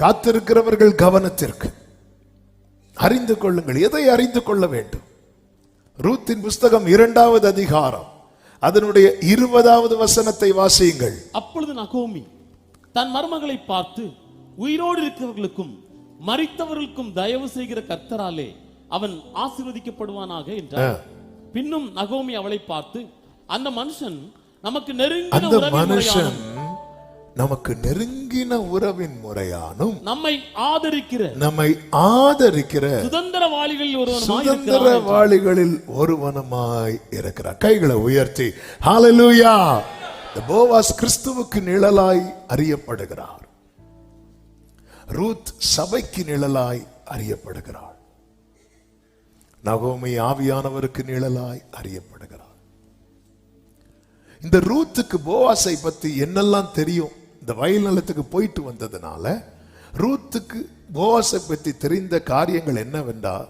காத்திருக்கிறவர்கள் கவனத்திற்கு அறிந்து கொள்ளுங்கள். எதை அறிந்து கொள்ள வேண்டும்? ரூத்தின் புஸ்தகம் இரண்டாவது அதிகாரம். அதனுடைய இருபதாவது வசனத்தை வாசியுங்கள். அப்பொழுது நகோமி தன் மருமகளை பார்த்து உயிரோடு இருக்கிறவர்களுக்கும் மரித்தவர்களுக்கும் தயவு செய்கிற கர்த்தராலே அவன் ஆசீர்வதிக்கப்படுவானாக என்றார். பின்னும் நகோமி அவளை பார்த்து அந்த மனுஷன் நமக்கு உறவின் மனுஷன் நமக்கு நெருங்கின உறவின் முறையானும் நம்மை ஆதரிக்கிற நம்மை ஆதரிக்கிற சுதந்திரவாளிகளில் ஒருவனுமாய் சுதந்திர இருக்கிறான் வாளிகளில் ஒருவனுமாய் இருக்கிறார். கைகளை உயர்த்தி ஹalleluya இந்த போவாஸ் கிறிஸ்துவுக்கு நிழலாய் அறியப்படுகிறார். ரூத் சபைக்கு நிழலாய் அறியப்படுகிறார். நகோமி ஆவியானவருக்கு நிழலாய் அறியப்படுகிறார். இந்த ரூத்துக்கு போவாஸை பத்தி என்னெல்லாம் தெரியும்? இந்த வயல் நிலத்துக்கு போயிட்டு வந்ததுனால ரூத்துக்கு போவாஸை பற்றி தெரிந்த காரியங்கள் என்னவென்றால்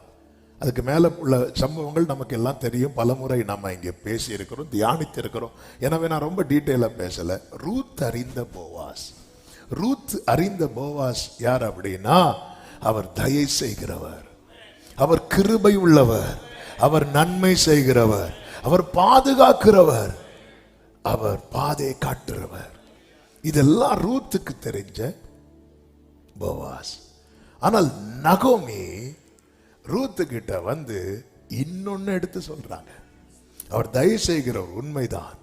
அதுக்கு மேலே உள்ள சம்பவங்கள் நமக்கு எல்லாம் தெரியும். பலமுறை நம்ம இங்கே பேசியிருக்கிறோம் தியானித்திருக்கிறோம். இருக்கிறோம் எனவே நான் ரொம்ப டீட்டெயிலாக பேசலை. ரூத் அறிந்த போவாஸ் ரூத் அறிந்த போவாஸ் யார் அப்படின்னா அவர் தயை செய்கிறவர். அவர் கிருபை உள்ளவர். அவர் நன்மை செய்கிறவர். அவர் பாதுகாக்கிறவர். அவர் பாதை காட்டுறவர். இதெல்லாம் ரூத்துக்கு தெரிஞ்ச போவாஸ். ஆனால் நகோமி ரூத்து கிட்ட வந்து இன்னொன்னு எடுத்து சொல்றாங்க. அவர் தயவு செய்கிறவர் உண்மைதான்.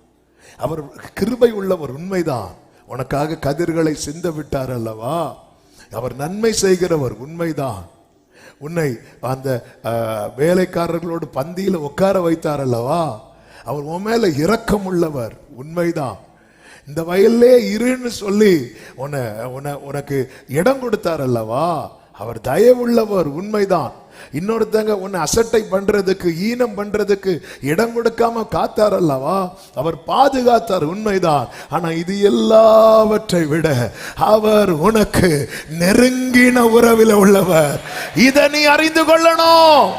அவர் கிருபை உள்ளவர் உண்மைதான். உனக்காக கதிர்களை சிந்த விட்டார் அல்லவா? அவர் நன்மை செய்கிறவர் உண்மைதான். உன்னை அந்த வேலைக்காரர்களோடு பந்தியில் உட்கார வைத்தார் அல்லவா? அவர் உன் மேல இரக்கம் உள்ளவர். உண்மைதான். இந்த வயல்லே இருன்னு சொல்லி உன்னை உன உனக்கு இடம் கொடுத்தார் அல்லவா அவர் தயவுள்ளவர் உண்மைதான். இன்னொருத்தங்க உன்னை அசட்டை பண்றதுக்கு ஈனம் பண்றதுக்கு இடம் கொடுக்காம காத்தார் அல்லவா அவர் பாதுகாத்தார் உண்மைதான். ஆனா இது எல்லாவற்றை விட அவர் உனக்கு நெருங்கின உறவில் உள்ளவர். இதை நீ அறிந்து கொள்ளணும்.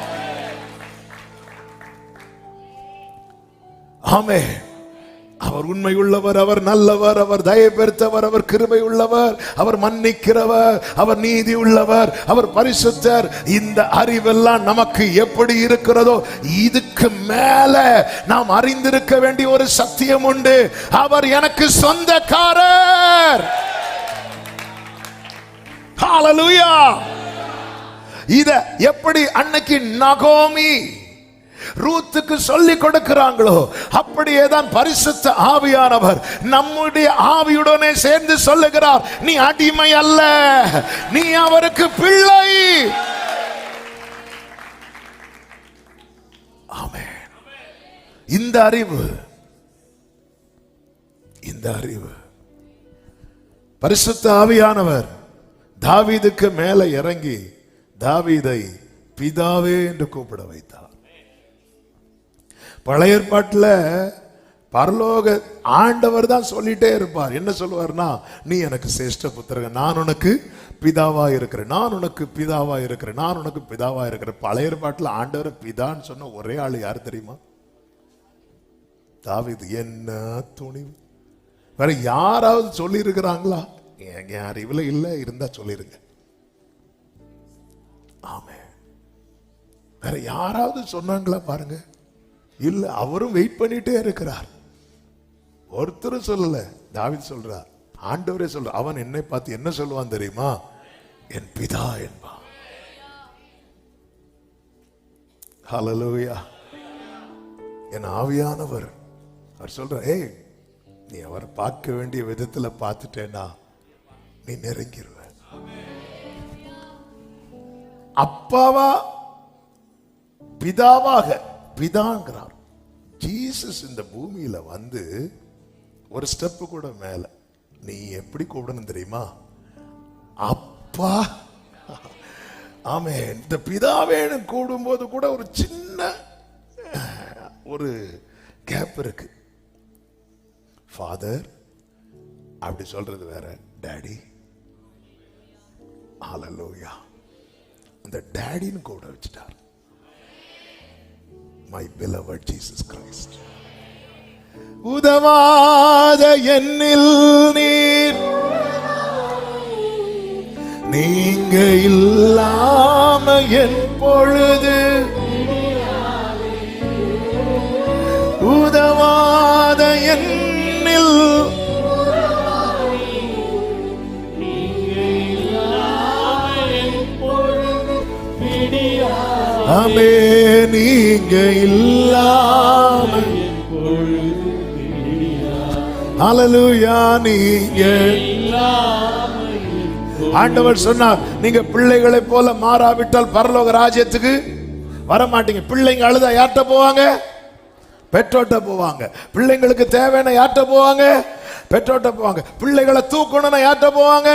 ஆமே அவர் உண்மை உள்ளவர் அவர் நல்லவர் அவர் தயை பெருத்தவர் அவர் கிருபை உள்ளவர் அவர் மன்னிக்கிறவர் அவர் நீதி உள்ளவர் அவர் பரிசுத்தர். இந்த அறிவெல்லாம் நமக்கு எப்படி இருக்கிறதோ இதுக்கு மேல நாம் அறிந்திருக்க வேண்டிய ஒரு சத்தியம் உண்டு. அவர் எனக்கு சொந்தக்காரர். இத எப்படி அன்னைக்கு நகோமி ரூத்துக்கு சொல்லி கொடுக்கிறாங்களோ அப்படியே தான் பரிசுத்த ஆவியானவர் நம்முடைய ஆவியுடனே சேர்ந்து சொல்லுகிறார் நீ அடிமை அல்ல நீ அவருக்கு பிள்ளை. ஆமென். இந்த அறிவு இந்த அறிவு. பரிசுத்த ஆவியானவர் தாவீதுக்கு மேலே இறங்கி தாவீதை பிதாவே என்று கூப்பிட வைத்தார். பழைய ஏற்பாட்டில் பரலோக ஆண்டவர் தான் சொல்லிட்டே இருப்பார். என்ன சொல்லுவார்னா நீ எனக்கு சிரேஷ்ட புத்திரக நான் உனக்கு பிதாவா இருக்கிறேன். நான் உனக்கு பிதாவா இருக்கிறேன். நான் உனக்கு பிதாவா இருக்கிறேன். பழைய ஏற்பாட்டில் ஆண்டவர் பிதான்னு சொன்ன ஒரே ஆள் யார் தெரியுமா? தாவிது. என்ன துணிவு. வேற யாராவது சொல்லியிருக்கிறாங்களா? என் அறிவில் இல்லை இருந்தா சொல்லிருங்க. ஆமே வேற யாராவது சொன்னாங்களா பாருங்க. இல்ல அவரும் வெயிட் பண்ணிட்டே இருக்கிறார். ஒருத்தரும் சொல்லல. தாவித் சொல்றார் ஆண்டவரே சொல்ற அவன் என்னை பார்த்து என்ன சொல்லுவான் தெரியுமா? என் பிதா என்பான். ஹalleluya என் ஆவியானவர். அவர் சொல்ற ஏய் நீ அவரை பார்க்க வேண்டிய விதத்துல பார்த்துட்டேன்னா நீ நெருங்கிடுவ அப்பாவா பிதாவாக பிதாங்கிறார் ஜீசஸ் இந்த பூமியில் வந்து ஒரு ஸ்டெப்பு கூட மேலே. நீ எப்படி கூப்பிடணும் தெரியுமா? அப்பா! ஆமே இந்த பிதாவேன்னு கூடும்போது கூட ஒரு சின்ன ஒரு கேப் இருக்கு. ஃபாதர் அப்படி சொல்றது வேற. டேடி ஹalleluya அந்த டேடின்னு கூட வச்சுட்டார். மை பிலவர் ஜீசஸ் கிரைஸ்ட் உதவாத என்னில் நீர். நீங்க இல்லாம என் பொழுது அமே நீங்க இல்லாம அலலுயா நீங்க ஆண்டவர் சொன்னார் நீங்க பிள்ளைகளை போல மாறாவிட்டால் பரலோக ராஜ்யத்துக்கு வர மாட்டீங்க பிள்ளைங்க அழுதா யார்கிட்ட போவாங்க? பெற்றோட்ட போவாங்க. பிள்ளைங்களுக்கு தேவையான யார்கிட்ட போவாங்க? பெற்றோட்ட போவாங்க. பிள்ளைகளை தூக்கணும்னா யார்கிட்ட போவாங்க?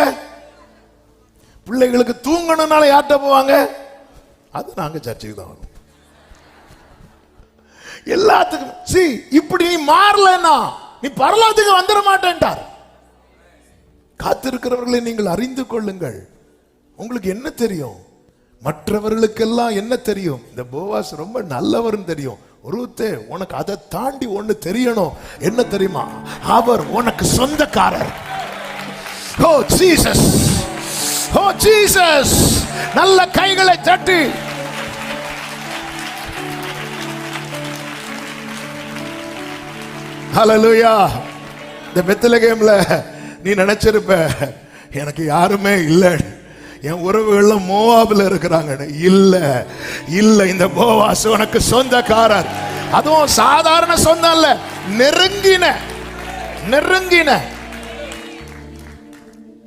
பிள்ளைகளுக்கு தூங்கணும்னால யார்கிட்ட போவாங்க? அது நாங்க சர்ச்சைக்கு தான் வரோம். எல்லாத்துக்கும் சி இப்படி நீ மாறலன்னா நீ பரலோகத்துக்கு வந்துட மாட்டேன்டார் காத்திருக்கிறவர்களை நீங்கள் அறிந்து கொள்ளுங்கள். உங்களுக்கு என்ன தெரியும்? மற்றவர்களுக்கெல்லாம் என்ன தெரியும்? இந்த போவாஸ் ரொம்ப நல்லவர்னு தெரியும். ஒருத்தே உனக்கு அதை தாண்டி ஒன்று தெரியணும். என்ன தெரியுமா? அவர் உனக்கு சொந்தக்காரர். Oh Jesus. Oh Jesus. நல்ல கைகளை தட்டி. ஹalleluya இந்த பெத்தலகேம்ல நீ நினைச்சிருப்ப எனக்கு யாருமே இல்லை. என் உறவுகள்லாம் மோவாபில் இருக்கிறாங்க இல்ல இல்ல இந்த போவாஸ் உனக்கு சொந்தக்காரர். அதுவும் சாதாரண சொந்தம் இல்ல நெருங்கின நெருங்கின.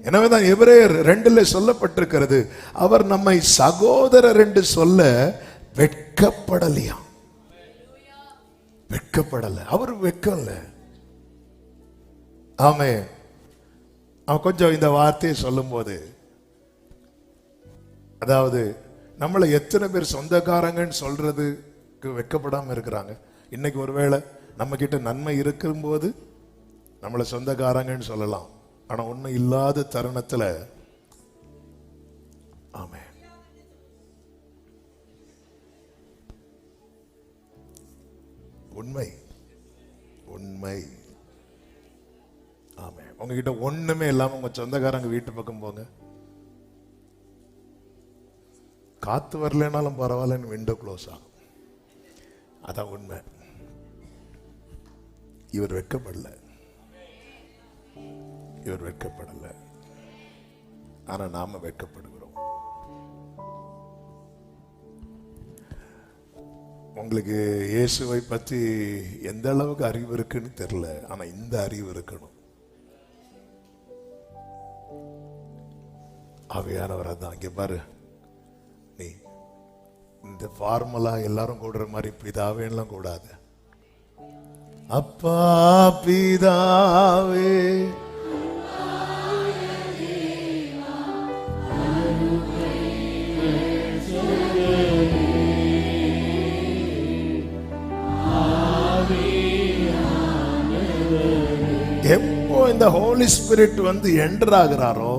எனவேதான் எவரேயர் ரெண்டில் சொல்லப்பட்டிருக்கிறது. அவர் நம்மை சகோதரர் என்று சொல்ல வெட்கப்படலையா? வெட்கப்படலை. அவர் வெட்கம்ல ஆமே. அவன் கொஞ்சம் இந்த வார்த்தையை சொல்லும்போது அதாவது நம்மளை எத்தனை பேர் சொந்தக்காரங்கன்னு சொல்றதுக்கு வெட்கப்படாம இருக்கிறாங்க. இன்னைக்கு ஒருவேளை நம்ம கிட்ட நன்மை இருக்கும்போது நம்மளை சொந்தக்காரங்கன்னு சொல்லலாம். ஆனா ஒண்ணும் இல்லாத தருணத்துல ஆமே உண்மை. உண்மை. ஆமே உங்ககிட்ட ஒண்ணுமே இல்லாம உங்க சொந்தக்காரங்க வீட்டு பக்கம் போங்க. காத்து வரலனாலும் பரவாயில்லன்னு விண்டோ க்ளோஸ் ஆகும். அதான் உண்மை. இவர் வெட்கப்படல. இவர் வெட்கப்படலை. ஆனால் நாம வெட்கப்படுகிறோம். உங்களுக்கு இயேசுவை பத்தி எந்த அளவுக்கு அறிவு இருக்குன்னு தெரியல ஆனா இந்த அறிவு இருக்கணும். ஆவியானவர் அதான். இங்கே பாரு. நீ இந்த ஃபார்முலா எல்லாரும் கூடுற மாதிரி பிதாவேன்லாம் கூடாது. அப்பா பிதாவே. ஹோலி ஸ்பிரிட் வந்து என்டர் ஆகுறாரோ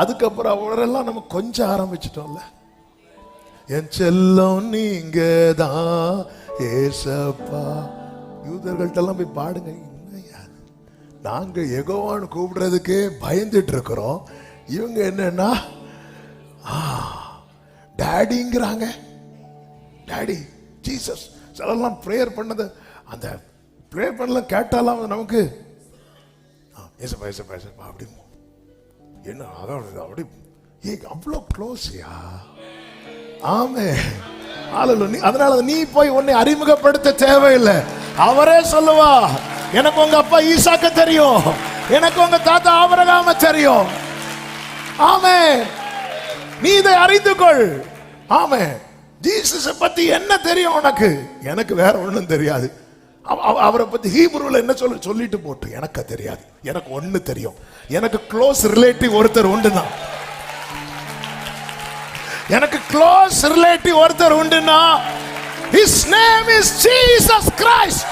அதுக்கப்புறம் அவரெல்லாம் நம்ம கொஞ்சம் ஆரம்பிச்சிட்டோம்ல. என் செல்லம் நீங்க தான் ஏசப்பா. யூதர்கள்ட்ட போய் பாடுங்க நாங்கள் எகோவான்னு கூப்பிடுறதுக்கே பயந்துட்டு இருக்கிறோம் இவங்க என்னன்னா டேடிங்கிறாங்க. Daddy Jesus. சிலர்லாம் ப்ரேயர் பண்ணது அந்த ப்ரேயர் பண்ணலாம் கேட்டாலாம் நமக்கு ஏசப்பா ஏசப்பா ஏசப்பா அப்படி என்ன அதான் அப்படி ஏ அவ்வளோ க்ளோஸ்யா ஆமே ஆளல நீ அதனால நீ போய் உன்னை அறிமுகப்படுத்த தேவையில்லை. அவரே சொல்லுவா எனக்கு உங்க அப்பா ஈசாக்க தெரியும். எனக்கு உங்க தாத்தா ஆபரகாம தெரியும். ஆமே நீ இதை அறிந்து கொள். ஆமே ஜீசஸ பத்தி என்ன தெரியும் உனக்கு? எனக்கு வேற ஒன்றும் தெரியாது. அவரை பத்தி ஹீப்ரூல என்ன சொல்ல சொல்லிட்டு போட்டு எனக்கு தெரியாது. எனக்கு ஒண்ணு தெரியும். எனக்கு க்ளோஸ் ரிலேட்டிவ் ஒருத்தர் உண்டுதான் எனக்கு க்ளோஸ் ரிலேட்டிவ் ஒருத்தர் உண்டுன்னா his name is Jesus Christ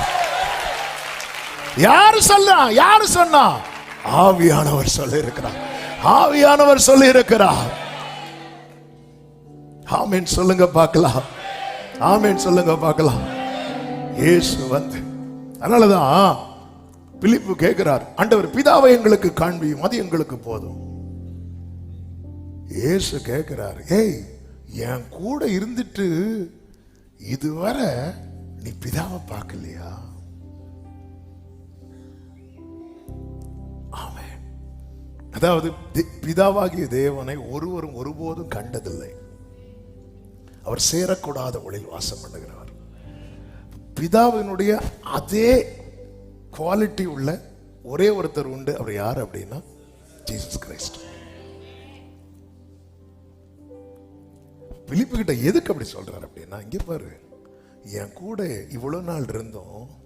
யாரு சொல்றா யாரு சொன்னா? ஆவியானவர் சொல்லி இருக்கிறார் ஆவியானவர் சொல்லி இருக்கிறார் ஆமீன் சொல்லுங்க பார்க்கலாம். ஆமீன் சொல்லுங்க பார்க்கலாம். இயேசு வந்து அதனாலதான் பிலிப்பு கேட்கிறார் ஆண்டவர் பிதாவை எங்களுக்கு காண்பியும் அது எங்களுக்கு போதும். ஏசு கேட்கிறார் ஏய் என் கூட இருந்துட்டு இதுவரை நீ பிதாவை பார்க்கலையா? ஆமென். அதாவது பிதாவாகிய தேவனை ஒருவரும் ஒருபோதும் கண்டதில்லை. அவர் சேரக்கூடாத ஒளியில் வாசம் பண்ணுகிறவர். பிதாவினுடைய அதே குவாலிட்டி உள்ள ஒரே ஒருத்தர் உண்டு. அவர் யார் அப்படின்னா? ஜீசஸ் கிரைஸ்ட் பிலிப்பு கிட்ட எதுக்கு அப்படி சொல்றாரு அப்படின்னா இங்க பாரு என் கூட இவ்வளவு நாள் இருந்தோம்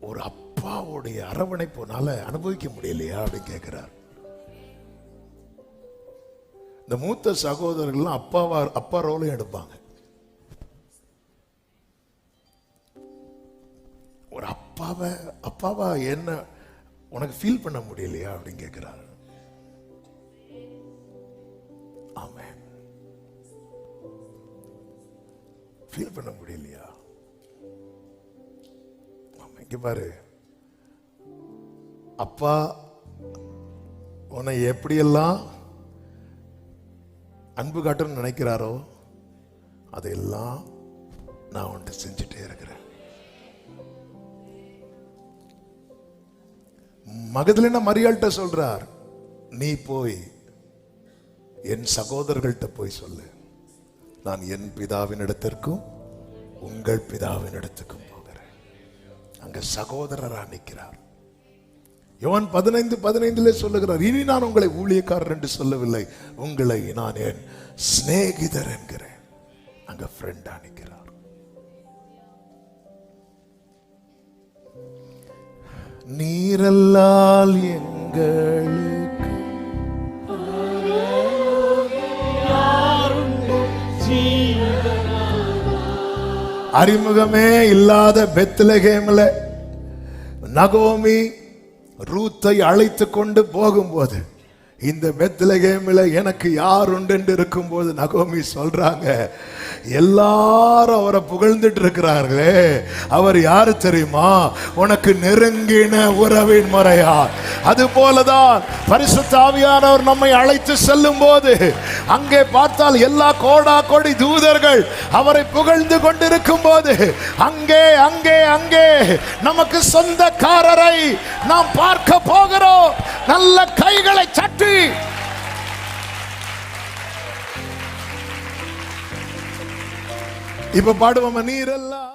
ஒரு அப்பாவுடைய அரவணைப்புனால அனுபவிக்க முடியலையா அப்படின்னு கேட்கிறார் இந்த மூத்த சகோதரர்கள்லாம் அப்பாவா அப்பா ரோலையும் எடுப்பாங்க. அப்பாவை அப்பாவா என்ன உனக்கு ஃபீல் பண்ண முடியலையா அப்படின்னு கேட்கிறார் ஆமென். ஃபீல் பண்ண முடியலையா? ஆமா, இங்க பாரு. அப்பா உன்னை எப்படியெல்லாம் அன்பு காட்டணும்னு நினைக்கிறாரோ அதையெல்லாம் நான் உன்கிட்ட செஞ்சுட்டே இருக்கிறேன். மகதலின மரியாள்கிட்ட சொல்றார் நீ போய் என் சகோதரர்கள்ட்ட போய் சொல்லு. நான் என் பிதாவின் இடத்திற்கும் உங்கள் பிதாவின் இடத்துக்கும் போகிறேன். அங்க சகோதரரா நிற்கிறார். யோவான் பதினைந்து பதினைந்துல சொல்லுகிறார் இனி நான் உங்களை ஊழியக்காரர் என்று சொல்லவில்லை. உங்களை நான் என் சிநேகிதர் என்கிறேன். அங்க ஃப்ரெண்டா நிற்கிறார். நீரல்லால் எங்களுக்கு அறிமுகமே இல்லாத பெத்லகேம்ல நகோமி ரூத்தை அழைத்து கொண்டு போகும்போது இந்த பெத்லகேமில் எனக்கு யார் உண்டு இருக்கும்போது நகோமி சொல்றாங்க எல்லாரும் அவரை புகழ்ந்துட்டு இருக்கிறார்களே. அவர் யாரு தெரியுமா? உனக்கு நெருங்கின உறவின் முறையார் அது போலதான் பரிசுத்தாவியானவர் நம்மை அழைத்து செல்லும் போது அங்கே பார்த்தால் எல்லா கோடா கோடி தூதர்கள் அவரை புகழ்ந்து கொண்டிருக்கும் போது அங்கே அங்கே அங்கே நமக்கு சொந்தக்காரரை நாம் பார்க்க போகிறோம். நல்ல கைகளை சட்டி. இப்ப பாடுவோம் நீரெல்லாம்?